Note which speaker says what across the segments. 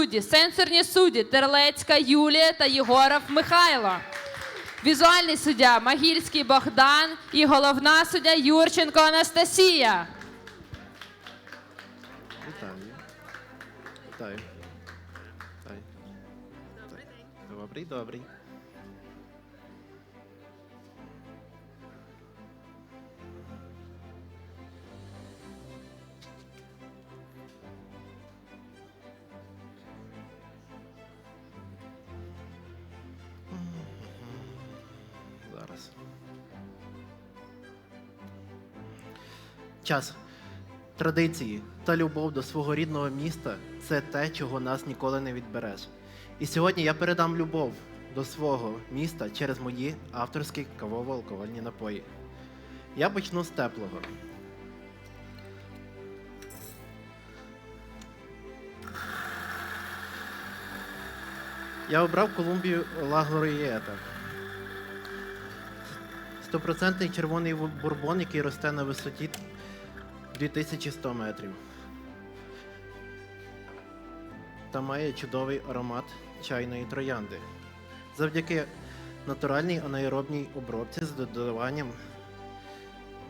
Speaker 1: Судді, сенсорні судді Терлецька Юлія та Єгоров Михайло. Візуальний суддя Магільський Богдан і головна суддя Юрченко Анастасія.
Speaker 2: Вітаю. Вітаю. Вітаю. Добрий. Добрий, добрий. Час. Традиції та любов до свого рідного міста це те, чого нас ніколи не відбереш. І сьогодні я передам любов до свого міста через мої авторські кавово-алкогольні напої. Я почну з теплого. Я обрав Колумбію Лагорієта. Стопроцентний червоний бурбон, який росте на висоті 2100 метрів. Та має чудовий аромат чайної троянди. Завдяки натуральній анаеробній обробці з додаванням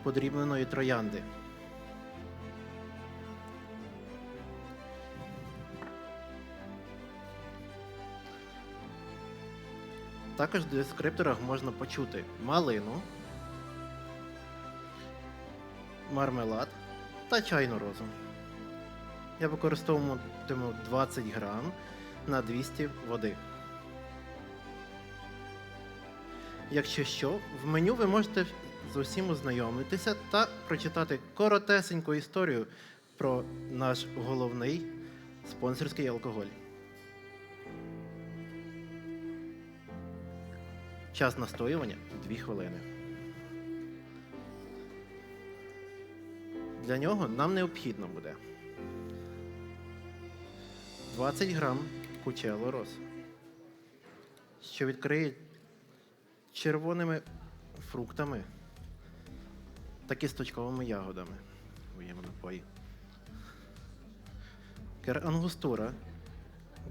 Speaker 2: подрібненої троянди. Також в дескрипторах можна почути малину, мармелад та чайну розу. Я використовуватиму 20 грам на 200 води. Якщо що, в меню ви можете з усім ознайомитися та прочитати коротесеньку історію про наш головний спонсорський алкоголь. Час настоювання 2 хвилини. Для нього нам необхідно буде 20 грам кучело роз, що відкриє червоними фруктами та кісточковими ягодами моєму напої. Керангустура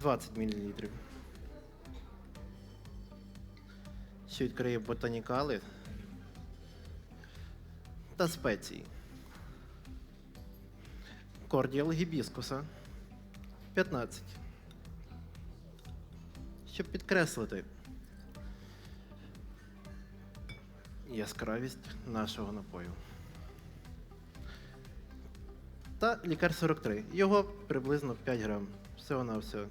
Speaker 2: 20 мл. Що відкриє ботанікали та спеції. Кордіал гібіскуса 15. Щоб підкреслити яскравість нашого напою. Та лікар 43. Його приблизно 5 грам. Всього на все.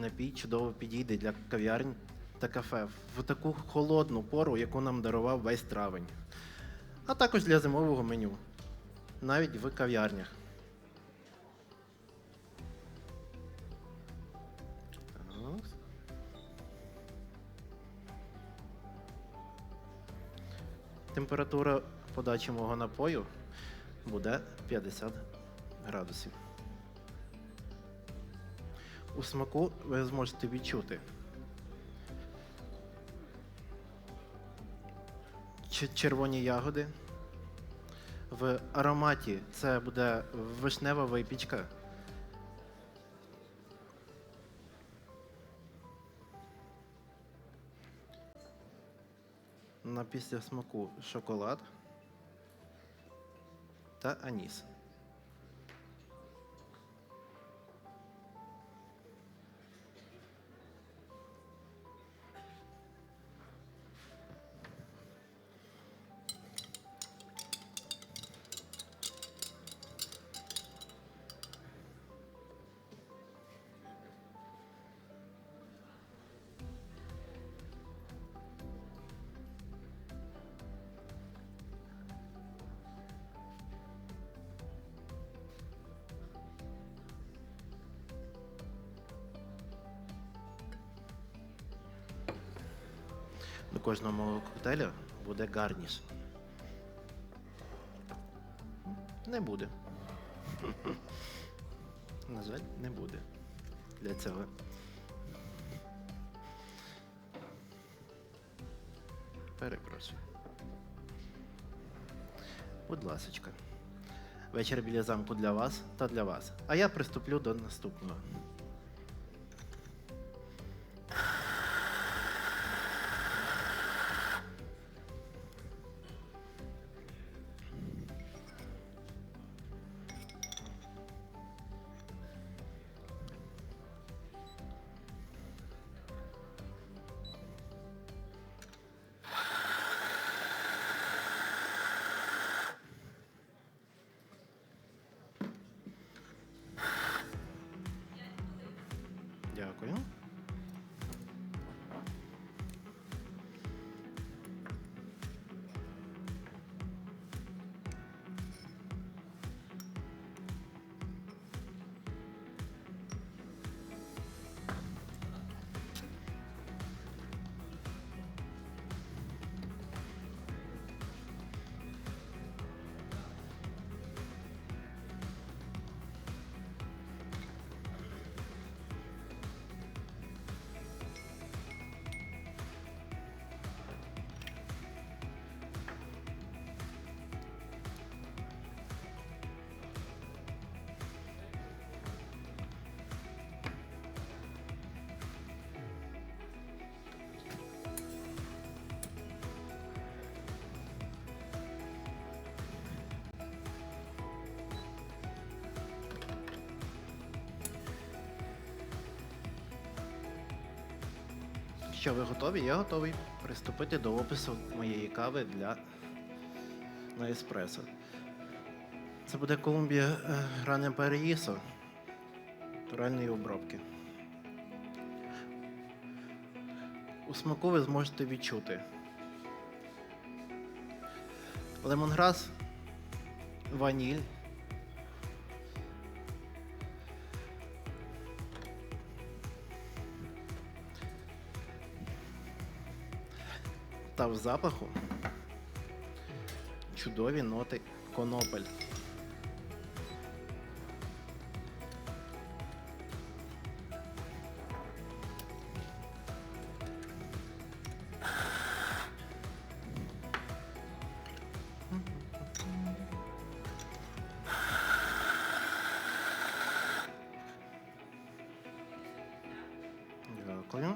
Speaker 2: Напій чудово підійде для кав'ярень та кафе в таку холодну пору, яку нам дарував весь травень. А також для зимового меню. Навіть в кав'ярнях. Температура подачі мого напою буде 50 градусів. У смаку ви зможете відчути червоні ягоди. В ароматі це буде вишнева випічка. На після смаку шоколад та аніс. До кожного мого коктейля буде гарніш. Не буде. На жаль, не буде для цього. Перепрошую. Будь ласочка. Вечір біля замку для вас та для вас. А я приступлю до наступного. Що ви готові? Я готовий приступити до опису моєї кави для на еспресо. Це буде Колумбія е, Гране Паріїсо натуральної обробки. У смаку ви зможете відчути лемонграс, ваніль, та в запаху чудові ноти конопель. Дякую.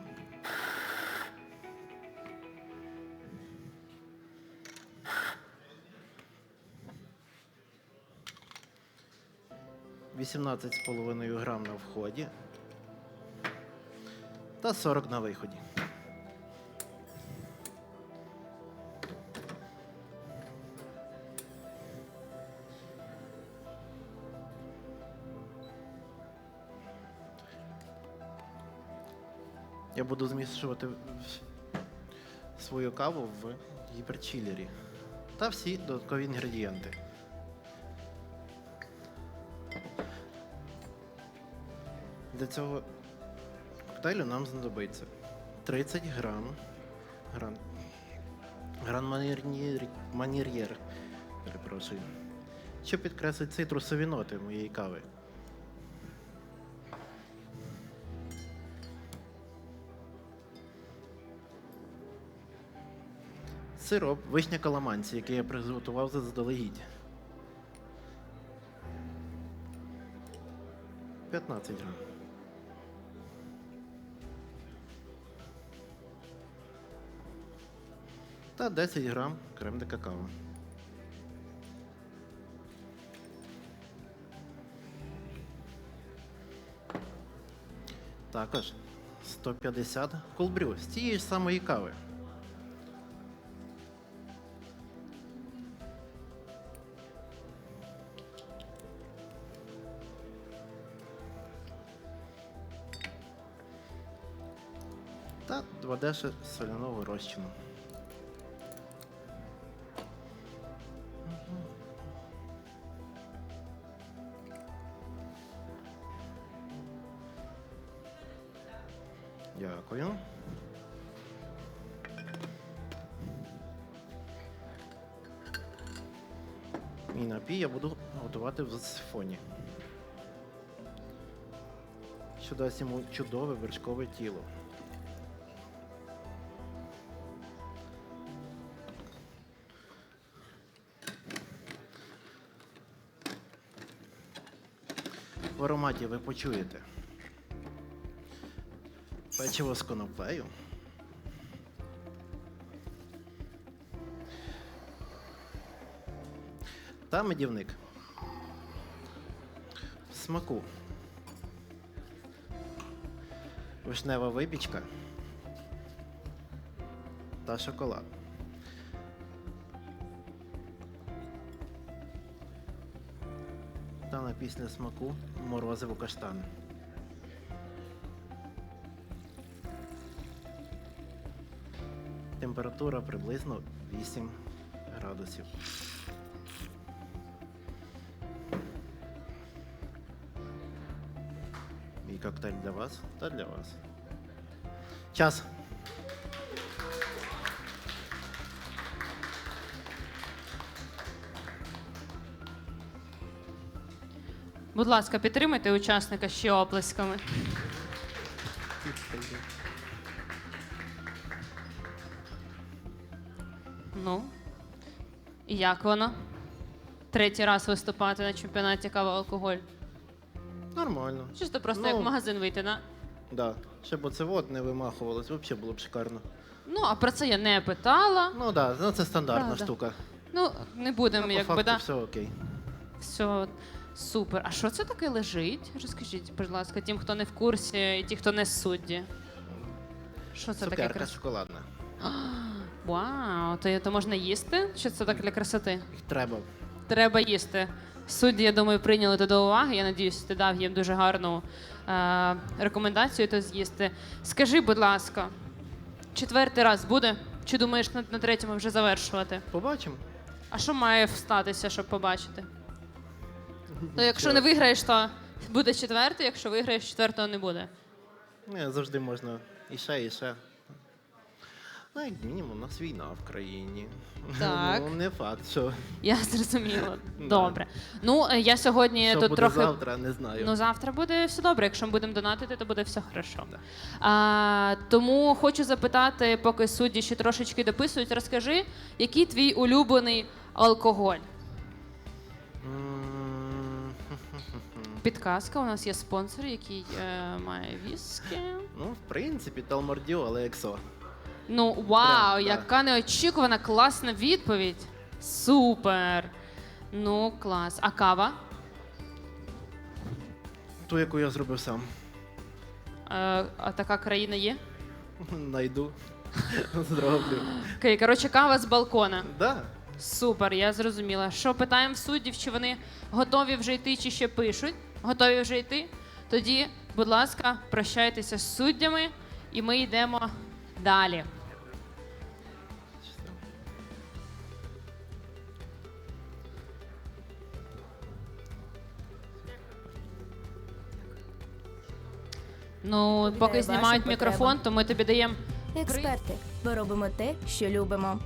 Speaker 2: Вісімнадцять з половиною грам на вході та 40 на виході. Я буду змішувати свою каву в гіперчилері та всі додаткові інгредієнти. Для цього коктейлю нам знадобиться 30 грам гран, гран манір'єр, манір'єр, перепрошую, що підкреслить цитрусові ноти моєї кави. Сироп, вишня каламанці, який я приготував заздалегідь. 15 грам. Та 10 грам крем де какао. Також 150 колбрю з тієї ж самої кави. та 2 деша соляного розчину. Мій напій я буду готувати в сифоні, що дасть йому чудове вершкове тіло. В ароматі ви почуєте печиво з коноплею. Та медівник. Смаку. Вишнева випічка та шоколад. Та на після смаку морозиво каштан. Температура приблизно 8 градусів. Коктейль для вас та для вас. Час.
Speaker 1: Будь ласка, підтримайте учасника ще оплесками. Ну, і як воно? Третій раз виступати на чемпіонаті кава алкоголь.
Speaker 2: Нормально.
Speaker 1: Чисто просто
Speaker 2: Ну.
Speaker 1: як в магазин вийти, на.
Speaker 2: Да. Щоб оце вот не вимахувалось, взагалі було б шикарно.
Speaker 1: Ну, а про це я не питала.
Speaker 2: Ну так, да, ну це стандартна
Speaker 1: Правда.
Speaker 2: штука.
Speaker 1: Ну, не будемо,
Speaker 2: Ну, по
Speaker 1: якби,
Speaker 2: факту
Speaker 1: да.
Speaker 2: все окей.
Speaker 1: Все супер. А що це таке лежить? Розкажіть, будь ласка, тим, хто не в курсі, і ті, хто не судді. Що це таке
Speaker 2: Цукерка
Speaker 1: крас...
Speaker 2: шоколадна.
Speaker 1: Вау, то, то можна їсти? Чи це так для красоти?
Speaker 2: Їх треба.
Speaker 1: Треба їсти. Судді, я думаю, прийняли це до уваги. Я надіюсь, ти дав їм дуже гарну е- рекомендацію то з'їсти. Скажи, будь ласка, четвертий раз буде? Чи думаєш на, на третьому вже завершувати?
Speaker 2: Побачимо.
Speaker 1: А що має статися, щоб побачити? Ну, якщо не виграєш, то буде четвертий, якщо виграєш, четвертого не буде.
Speaker 2: Ні, завжди можна і ще, і ще. Ну, як мінімум, у нас війна в країні.
Speaker 1: Так.
Speaker 2: Ну, не факт, що,
Speaker 1: Я зрозуміла. Добре. Ну, е, я сьогодні
Speaker 2: що
Speaker 1: тут
Speaker 2: буде
Speaker 1: трохи.
Speaker 2: завтра, не знаю.
Speaker 1: Ну, завтра буде все добре. Якщо ми будемо донатити, то буде все хорошо.
Speaker 2: Да.
Speaker 1: А, тому хочу запитати, поки судді ще трошечки дописують, розкажи, який твій улюблений алкоголь?
Speaker 2: М,
Speaker 1: Підказка, у нас є спонсор, який е, має віскі.
Speaker 2: Ну, в принципі, Талмордіо, але ексо.
Speaker 1: Ну, вау,
Speaker 2: Прям, да.
Speaker 1: яка неочікувана, класна відповідь. Супер. Ну, клас. А кава?
Speaker 2: Ту, яку я зробив сам.
Speaker 1: Е, а така країна є?
Speaker 2: Найду. Зроблю.
Speaker 1: Окей, коротше, кава з балкона.
Speaker 2: Да.
Speaker 1: Супер, я зрозуміла. Що питаємо в суддів, чи вони готові вже йти, чи ще пишуть? Готові вже йти? Тоді, будь ласка, прощайтеся з суддями, і ми йдемо далі. Ну, поки знімають мікрофон, то ми тобі даємо
Speaker 3: Експерти, ми робимо те, що любимо.